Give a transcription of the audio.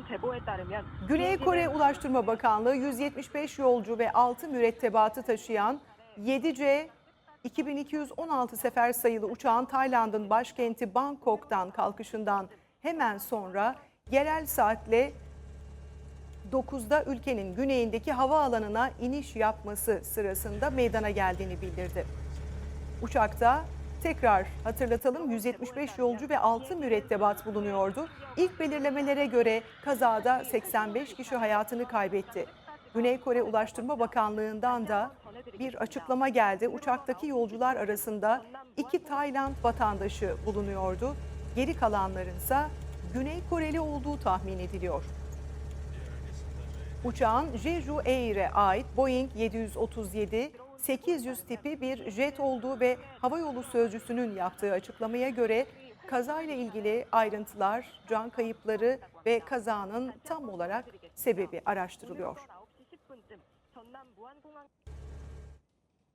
들어온 제보에 따르면 Güney 비행기는 Kore Ulaştırma Bakanlığı 175 yolcu ve 6 mürettebatı taşıyan 7C 2216 sefer sayılı uçağın Tayland'ın başkenti Bangkok'tan kalkışından hemen sonra yerel saatle 9'da ülkenin güneyindeki havaalanına iniş yapması sırasında meydana geldiğini bildirdi. Uçakta tekrar hatırlatalım 175 yolcu ve 6 mürettebat bulunuyordu. İlk belirlemelere göre kazada 85 kişi hayatını kaybetti. Güney Kore Ulaştırma Bakanlığı'ndan da bir açıklama geldi. Uçaktaki yolcular arasında iki Tayland vatandaşı bulunuyordu. Geri kalanların ise Güney Koreli olduğu tahmin ediliyor. Uçağın Jeju Air'e ait Boeing 737 800 tipi bir jet olduğu ve havayolu sözcüsünün yaptığı açıklamaya göre kazayla ilgili ayrıntılar, can kayıpları ve kazanın tam olarak sebebi araştırılıyor.